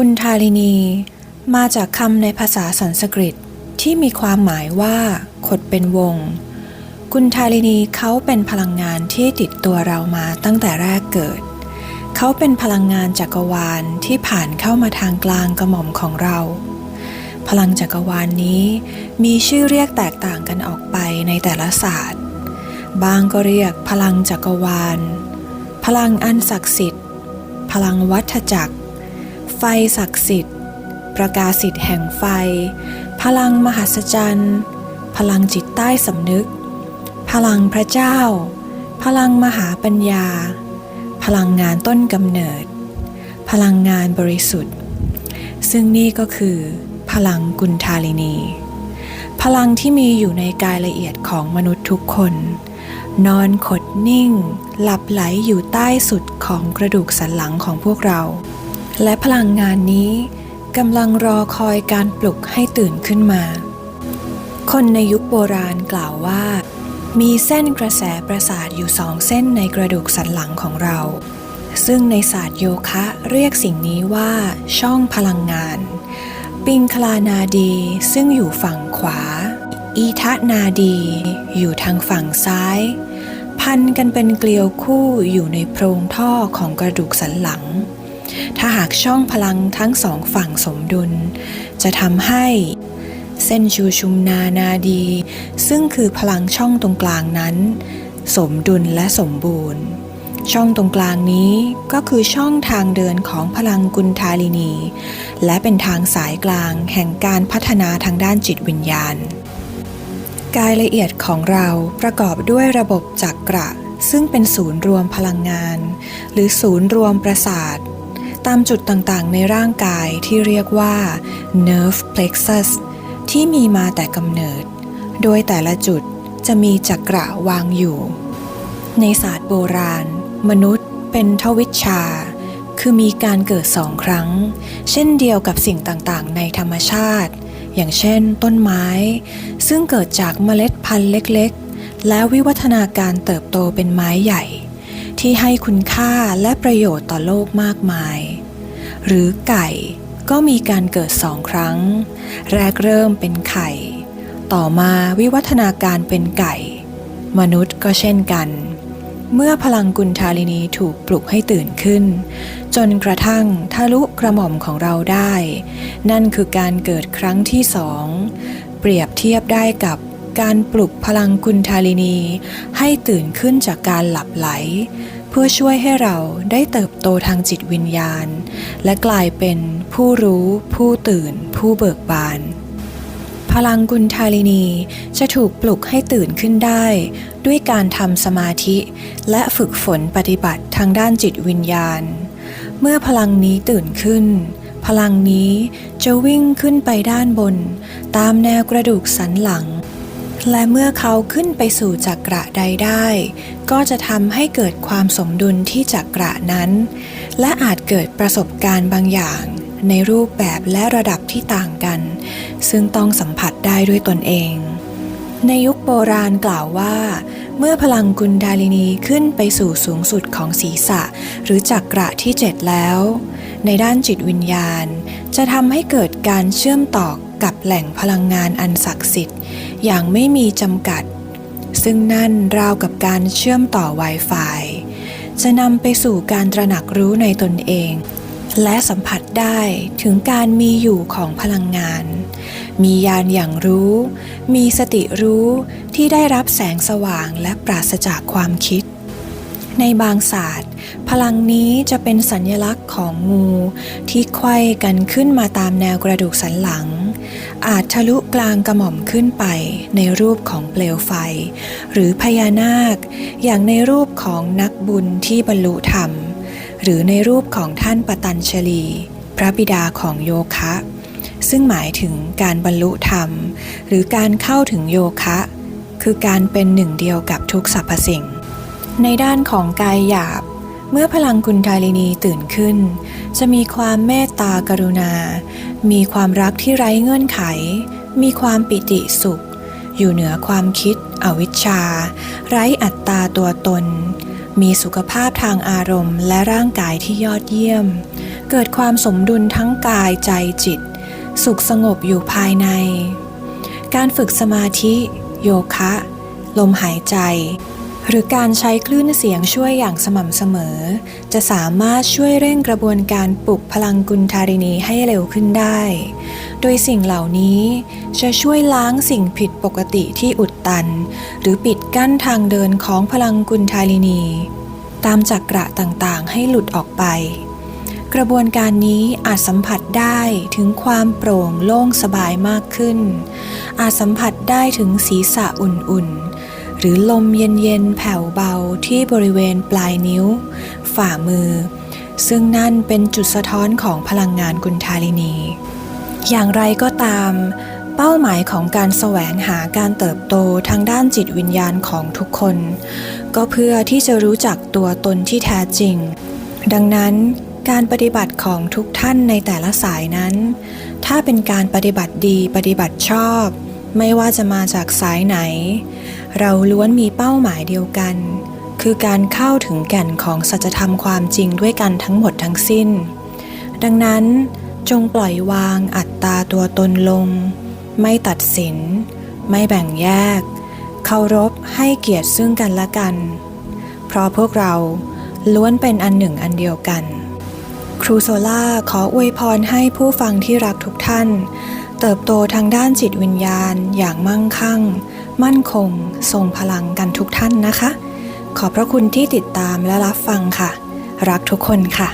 กุณธาลินี มาจากคำในภาษาสันสกฤตที่มีความหมายว่าขดเป็นวง กุณธาลินีเขาเป็นพลังงานที่ติดตัวเรามาตั้งแต่แรกเกิด เขาเป็นพลังงานจักรวาลที่ผ่านเข้ามาทางกลางกระหม่อมของเรา พลังจักรวาลนนี้มีชื่อเรียกแตกต่างกันออกไปในแต่ละศาสตร์ บางก็เรียกพลังจักรวาล พลังอันศักดิ์สิทธิ์ พลังวัฏจักร ไฟศักดิ์สิทธิ์ ประกาศสิทธิ์แห่งไฟ พลังมหัศจรรย์ พลังจิตใต้สำนึก พลังพระเจ้า พลังมหาปัญญา พลังงานต้นกำเนิด พลังงานบริสุทธิ์ ซึ่งนี่ก็คือ พลังกุณธาลินี พลังที่มีอยู่ในกายละเอียดของมนุษย์ทุกคน นอนขดนิ่ง หลับไหลอยู่ใต้สุดของกระดูกสันหลังของพวกเรา และพลังงานนี้กำลังรอคอยการปลุกให้ตื่นขึ้นมา คนในยุคโบราณกล่าวว่า มีเส้นกระแสประสาทอยู่สองเส้นในกระดูกสันหลังของเรา ซึ่งในศาสตร์โยคะเรียกสิ่งนี้ว่าช่องพลังงาน ปิงคลานาดีซึ่งอยู่ฝั่งขวา อีทะนาดีอยู่ทางฝั่งซ้าย พันกันเป็นเกลียวคู่อยู่ในโพรงท่อของกระดูกสันหลัง ถ้าหากช่องพลังทั้งสองฝั่งสมดุล จะทำให้เส้นชูชุมนานาดี ซึ่งคือพลังช่องตรงกลางนั้น สมดุลและสมบูรณ์ ช่องตรงกลางนี้ก็คือช่องทางเดินของพลังกุณธาลินี และเป็นทางสายกลางแห่งการพัฒนาทางด้านจิตวิญญาณ กายละเอียดของเราประกอบด้วยระบบจักระซึ่งเป็นศูนย์รวมพลังงาน หรือศูนย์รวมประสาท ตามจุดต่างๆ ในร่างกายที่เรียกว่า nerve plexus ที่มีมาแต่กำเนิด โดยแต่ละจุดจะมีจักระวางอยู่ ในศาสตร์โบราณ มนุษย์เป็นทวิชชา คือมีการเกิดสองครั้ง เช่นเดียวกับสิ่งต่างๆ ในธรรมชาติ อย่างเช่น ต้นไม้ ซึ่งเกิดจากเมล็ดพันธุ์เล็กๆ และวิวัฒนาการเติบโตเป็นไม้ใหญ่ที่ให้คุณค่าและประโยชน์ต่อโลกมากมาย หรือไก่ก็มีการเกิดสองครั้ง แรกเริ่มเป็นไข่ ต่อมาวิวัฒนาการเป็นไก่ มนุษย์ก็เช่นกัน เมื่อพลังกุณธาลินีถูกปลุกให้ตื่นขึ้น จนกระทั่งทะลุกระหม่อมของเราได้ นั่นคือการเกิดครั้งที่สอง เปรียบเทียบได้กับการปลุกพลังกุณธาลินีให้ตื่นขึ้นจากการหลับไหล พื่อช่วยให้เราได้เติบโตทางจิตวิญญาณ และกลายเป็นผู้รู้ ผู้ตื่น ผู้เบิกบาน พลังกุณธาลินีจะถูกปลุกให้ตื่นขึ้นได้ ด้วยการทำสมาธิ และฝึกฝนปฏิบัติทางด้านจิตวิญญาณ เมื่อพลังนี้ตื่นขึ้น พลังนี้จะวิ่งขึ้นไปด้านบน ตามแนวกระดูกสันหลัง และเมื่อเขาขึ้นไปสู่จักระใดได้ ก็จะทำให้เกิดความสมดุลที่จักระนั้น และอาจเกิดประสบการณ์บางอย่างในรูปแบบและระดับที่ต่างกัน ซึ่งต้องสัมผัสได้ด้วยตนเอง ในยุคโบราณกล่าวว่า เมื่อพลังกุณดาลินีขึ้นไปสู่สูงสุดของศีรษะ หรือจักระที่เจ็ดแล้ว ในด้านจิตวิญญาณ จะทำให้เกิดการเชื่อมต่อ กับแหล่งพลังงานอันศักดิ์สิทธิ์ อย่างไม่มีจำกัด ซึ่งนั่นราวกับการเชื่อมต่อ Wi-Fi จะนำไปสู่การตระหนักรู้ในตนเอง และสัมผัสได้ถึงการมีอยู่ของพลังงาน มียานอย่างรู้ มีสติรู้ที่ได้รับแสงสว่างและปราศจากความคิด ในบางศาสตร์ พลังนี้จะเป็นสัญลักษณ์ของงูที่ไขว้กันขึ้นมาตามแนวกระดูกสันหลัง อาจทะลุกลางกระหม่อมขึ้นไปในรูปของเปลวไฟ หรือพญานาค อย่างในรูปของนักบุญที่บรรลุธรรม หรือในรูปของท่านปตัญชลี พระบิดาของโยคะ ซึ่งหมายถึงการบรรลุธรรม หรือการเข้าถึงโยคะ คือการเป็นหนึ่งเดียวกับทุกสรรพสิ่ง ในด้านของกายหยาบเมื่อพลังกุณฑาลินีตื่นขึ้น จะมีความเมตตากรุณา มีความรักที่ไร้เงื่อนไข มีความปิติสุข อยู่เหนือความคิด อวิชชา ไร้อัตตาตัวตน มีสุขภาพทางอารมณ์และร่างกายที่ยอดเยี่ยม เกิดความสมดุลทั้งกายใจจิต สุขสงบอยู่ภายใน การฝึกสมาธิ โยคะ ลมหายใจ หรือการใช้คลื่นเสียงช่วยอย่างสม่ำเสมอ จะสามารถช่วยเร่งกระบวนการปลุกพลังกุณธารินีให้เร็วขึ้นได้ โดยสิ่งเหล่านี้จะช่วยล้างสิ่งผิดปกติที่อุดตัน หรือปิดกั้นทางเดินของพลังกุณธารินี ตามจักระต่างๆ ให้หลุดออกไป กระบวนการนี้อาจสัมผัสได้ถึงความโปร่งโล่งสบายมากขึ้น อาจสัมผัสได้ถึงศีรษะอุ่นๆ หรือลมเย็นๆแผ่วเบาที่บริเวณปลายนิ้ว ฝ่ามือ ซึ่งนั่นเป็นจุดสะท้อนของพลังงานกุณธารินี อย่างไรก็ตาม เป้าหมายของการแสวงหาการเติบโตทางด้านจิตวิญญาณของทุกคน ก็เพื่อที่จะรู้จักตัวตนที่แท้จริง ดังนั้นการปฏิบัติของทุกท่านในแต่ละสายนั้น ถ้าเป็นการปฏิบัติดีปฏิบัติชอบ ไม่ว่าจะมาจากสายไหน เราล้วนมีเป้าหมายเดียวกัน คือการเข้าถึงแก่นของสัจธรรมความจริงด้วยกันทั้งหมดทั้งสิ้น ดังนั้นจงปล่อยวางอัตตาตัวตนลง ไม่ตัดสิน ไม่แบ่งแยก เคารพให้เกียรติซึ่งกันและกัน เพราะพวกเราล้วนเป็นอันหนึ่งอันเดียวกัน ครูโซล่าขออวยพรให้ผู้ฟังที่รักทุกท่าน เติบโตทางด้านจิตวิญญาณอย่างมั่งคั่ง มั่นคงทรงพลังกันทุกท่านนะคะ ขอบพระคุณที่ติดตามและรับฟังค่ะ รักทุกคนค่ะ